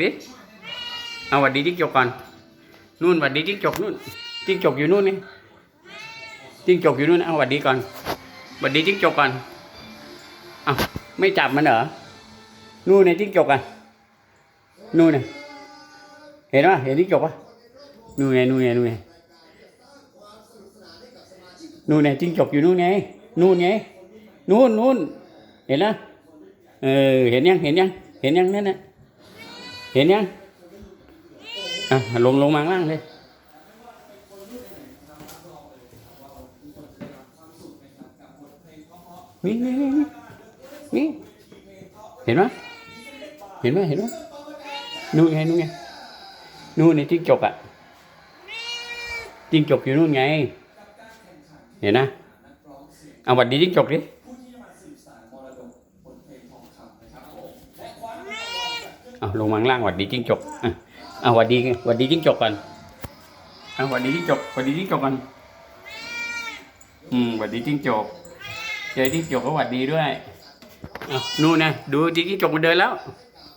สิเอาหวัดดีจิ้งจกก่อนนู่นหวัดดีจิ้งจกนู่นจิ้งจกอยู่นู่นนี่จิ้งจกอยู่นู่นเอาหวัดดีก่อนหวัดดีจิ้งจกก่อนเอาไม่จับมันเหรอนู่นในจิ้งจกอะนู่นน่ะเห็นป่ะเห็นจิ้งจกป่ะนู่นไงนู่นไงนู่นไงนู่นไงจิ้งจกอยู่นู่นไงนู่นไงนู่นนู่นเห็นนะเออเห็นยังเห็นยังเห็นยังนั่นน่ะ ห็นยัง อะ ลงลงมาล่างเลยนี่นี่นี่นี่เห็นไหมเห็นไหมเห็นไหมนู่นไงนู่นไงนู่นในจิ้งจกอะจิ้งจกอยู่นู่นไง เห็นนะ เอาวัดดีจิ้งจกดิ เอาลงมาข้างล่างหวัดดีจิ้งจกอะเอาหวัดดีหวัดดีจิ้งจกก่อนเอาหวัดดีจิ้งจกหวัดดีจิ้งจกก่อนอืมหวัดดีจิ้งจกเจอจิ้งจกก็หวัดดีด้วยอะนู่นนะดูจิ้งจกมันเดินแล้วเ